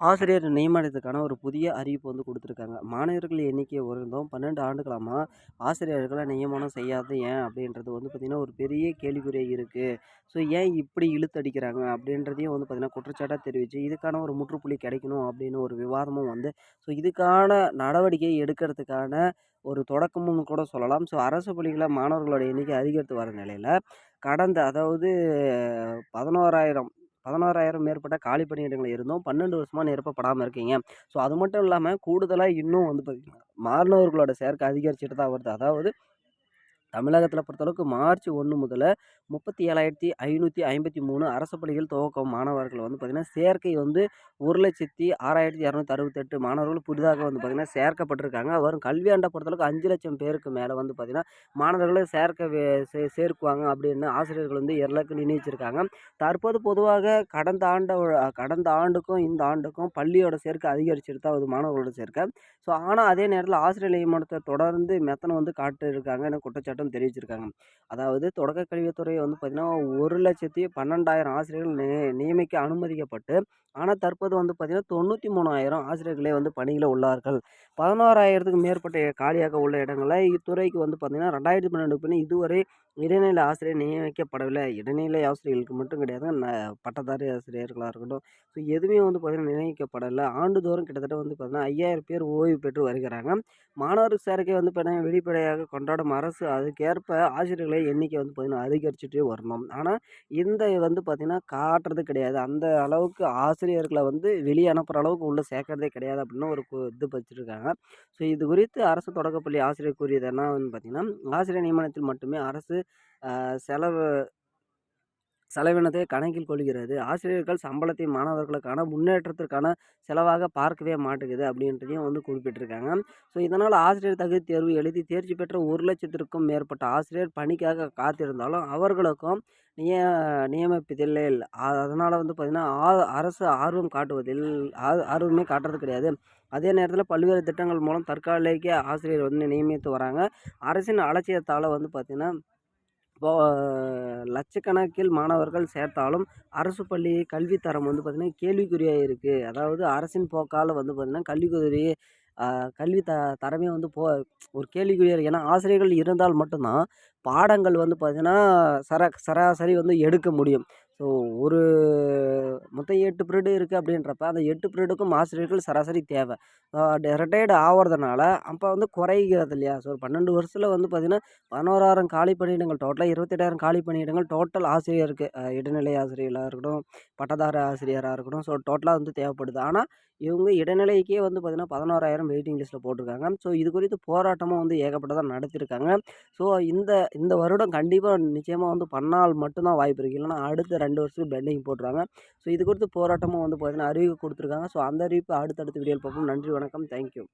ஆசிரியர் நியமனத்துக்கான ஒரு புதிய அறிவிப்பு வந்து கொடுத்துருக்காங்க. மாணவர்கள் எண்ணிக்கை உயர்ந்தோம். பன்னெண்டு ஆண்டுகளாக ஆசிரியர்களை நியமனம் செய்யாது ஏன் அப்படின்றது வந்து பார்த்திங்கன்னா ஒரு பெரிய கேள்விக்குறியாக இருக்குது ஸோ ஏன் இப்படி இழுத்தடிக்கிறாங்க அப்படின்றதையும் வந்து பார்த்திங்கன்னா குற்றச்சாட்டாக தெரிவித்து இதுக்கான ஒரு முற்றுப்புள்ளி கிடைக்கணும் அப்படின்னு ஒரு விவாதமும் வந்து ஸோ இதுக்கான நடவடிக்கை எடுக்கிறதுக்கான ஒரு தொடக்கமும் கூட சொல்லலாம். ஸோ அரசு பள்ளிகளில் மாணவர்களோட எண்ணிக்கை அதிகரித்து வர நிலையில் கடந்த அதாவது பதினோராயிரம் பதினோராயிரம் மேற்பட்ட காலி பணியிடங்கள் இருந்தும் பன்னெண்டு வருஷமாக நிரப்பப்படாமல் இருக்கீங்க. ஸோ அது மட்டும் இல்லாமல் கூடுதலாக இன்னும் வந்து பார்த்திங்கன்னா மாணவர்களோட சேர்க்கை அதிகரிச்சுட்டு தான் வருது. அதாவது தமிழகத்தில் பொறுத்தளவுக்கு மார்ச் ஒன்று முதல்ல முப்பத்தி ஏழாயிரத்தி ஐநூற்றி ஐம்பத்தி மூணு அரசு பள்ளிகள் துவக்கம். மாணவர்கள் வந்து பார்த்திங்கன்னா சேர்க்கை வந்து ஒரு லட்சத்தி ஆறாயிரத்தி இரநூத்தி அறுபத்தெட்டு மாணவர்கள் புதிதாக வந்து பார்த்திங்கன்னா சேர்க்கப்பட்டிருக்காங்க. வரும் கல்வியாண்டை பொறுத்தளவுக்கு அஞ்சு லட்சம் பேருக்கு மேலே வந்து பார்த்திங்கன்னா மாணவர்களை சேர்க்க சே சேர்க்குவாங்க அப்படின்னு ஆசிரியர்கள் வந்து இலக்கு நிர்ணயிச்சிருக்காங்க. தற்போது பொதுவாக கடந்த ஆண்ட கடந்த ஆண்டுக்கும் இந்த ஆண்டுக்கும் பள்ளியோட சேர்க்கை அதிகரிச்சுட்டு தான் மாணவர்களோட சேர்க்கை. ஸோ ஆனால் அதே நேரத்தில் ஆசிரியர் நியமனத்தை தொடர்ந்து மெத்தனை வந்து காட்டு இருக்காங்க குற்றச்சாட்டும் தெரிவிச்சிருக்காங்க. அதாவது தொடக்க கல்வித்துறை வந்து பார்த்திங்கன்னா ஒரு லட்சத்தி பன்னெண்டாயிரம் ஆசிரியர்கள் நி நியமிக்க அனுமதிக்கப்பட்டு ஆனால் தற்போது வந்து பார்த்திங்கன்னா தொண்ணூற்றி மூணாயிரம் ஆசிரியர்களே வந்து பணியில் உள்ளார்கள். பதினோராயிரத்துக்கு மேற்பட்ட காலியாக உள்ள இடங்களில் இத்துறைக்கு வந்து பார்த்திங்கன்னா ரெண்டாயிரத்தி பன்னெண்டு பண்ணி இதுவரை இடைநிலை ஆசிரியர் நியமிக்கப்படவில்லை. இடைநிலை ஆசிரியர்களுக்கு மட்டும் கிடையாது ந பட்டதாரி ஆசிரியர்களாக இருக்கட்டும். ஸோ எதுவுமே வந்து பார்த்திங்கன்னா நியமிக்கப்படலை. ஆண்டுதோறும் கிட்டத்தட்ட வந்து பார்த்திங்கன்னா ஐயாயிரம் பேர் ஓய்வு பெற்று வருகிறாங்க. மாணவர் சேர்க்கை வந்து பார்த்திங்கன்னா வெளிப்படையாக கொண்டாடும் அரசு அது அதுக்கேற்ப ஆசிரியர்களை எண்ணிக்கை வந்து பார்த்திங்கன்னா அதிகரிச்சுட்டே வரணும். ஆனால் இந்த வந்து பார்த்திங்கன்னா காட்டுறது கிடையாது. அந்த அளவுக்கு ஆசிரியர்களை வந்து வெளியே அனுப்புகிற அளவுக்கு உள்ளே சேர்க்கறதே கிடையாது அப்படின்னு ஒரு இது வச்சுருக்காங்க. ஸோ இது குறித்து அரசு தொடக்கப்பள்ளி ஆசிரியர் கூறியது என்ன பார்த்திங்கன்னா ஆசிரியர் நியமனத்தில் மட்டுமே அரசு செலவு செலவினத்தை கணக்கில் கொள்கிறது. ஆசிரியர்கள் சம்பளத்தை மாணவர்களுக்கான முன்னேற்றத்திற்கான செலவாக பார்க்கவே மாட்டேங்குது அப்படின்றதையும் வந்து குறிப்பிட்டிருக்காங்க. ஸோ இதனால் ஆசிரியர் தகுதி தேர்வு எழுதி தேர்ச்சி பெற்ற ஒரு லட்சத்திற்கும் மேற்பட்ட ஆசிரியர் பணிக்காக காத்திருந்தாலும் அவர்களுக்கும் நிய நியமிப்பதில்லை. அதனால் வந்து பார்த்திங்கன்னா அரசு ஆர்வம் காட்டுவதில் ஆர்வமே காட்டுறது கிடையாது. அதே நேரத்தில் பல்வேறு திட்டங்கள் மூலம் தற்காலிக ஆசிரியர் வந்து நியமித்து வராங்க. அரசின் அலட்சியத்தால் வந்து பார்த்திங்கன்னா இப்போது லட்சக்கணக்கில் மாணவர்கள் சேர்த்தாலும் அரசு பள்ளி கல்வித்தரம் வந்து பார்த்திங்கன்னா கேள்விக்குறியாக இருக்குது அதாவது அரசின் போக்கால் வந்து பார்த்திங்கன்னா கல்விக்குறி கல்வி த தரமே வந்து போ ஒரு கேள்விக்குறியாக இருக்குது ஏன்னா ஆசிரியர்கள் இருந்தால் மட்டும்தான் பாடங்கள் வந்து பார்த்திங்கன்னா சர சராசரி வந்து எடுக்க முடியும். ஸோ ஒரு மொத்தம் எட்டு பீரியடு இருக்குது அப்படின்றப்ப அந்த எட்டு பீரியடுக்கும் ஆசிரியர்கள் சராசரி தேவை. ரிட்டையர்டு ஆகிறதுனால அப்போ வந்து குறைகிறது இல்லையா? ஸோ பன்னெண்டு வருஷத்தில் வந்து பார்த்திங்கன்னா பதினோராயிரம் காலி பணியிடங்கள் டோட்டலாக இருபத்தெட்டாயிரம் காலி பணியிடங்கள் டோட்டல் ஆசிரியருக்கு இடைநிலை ஆசிரியர்களாக இருக்கட்டும் பட்டதார ஆசிரியராக இருக்கட்டும் ஸோ டோட்டலாக வந்து தேவைப்படுது. ஆனால் இவங்க இடைநிலைக்கே வந்து பார்த்திங்கன்னா பதினோராயிரம் வெயிட்டிங் லிஸ்ட்டில் போட்டிருக்காங்க. ஸோ இது குறித்து போராட்டமும் வந்து ஏகப்பட்டதாக நடத்தியிருக்காங்க ஸோ இந்த இந்த வருடம் கண்டிப்பாக நிச்சயமாக வந்து பண்ணால் மட்டும்தான் வாய்ப்பு இருக்குது இல்லைனா அடுத்த ரெண்டு வருஷத்துக்கு பெண்டிங் போட்டுருவாங்க. ஸோ இது குறித்து போராட்டமும் வந்து பார்த்திங்கன்னா அறிவிப்பு கொடுத்துருக்காங்க. ஸோ அந்த அறிவிப்பு அடுத்தடுத்த வீடியோவில் பார்ப்போம். நன்றி வணக்கம். தேங்க்யூ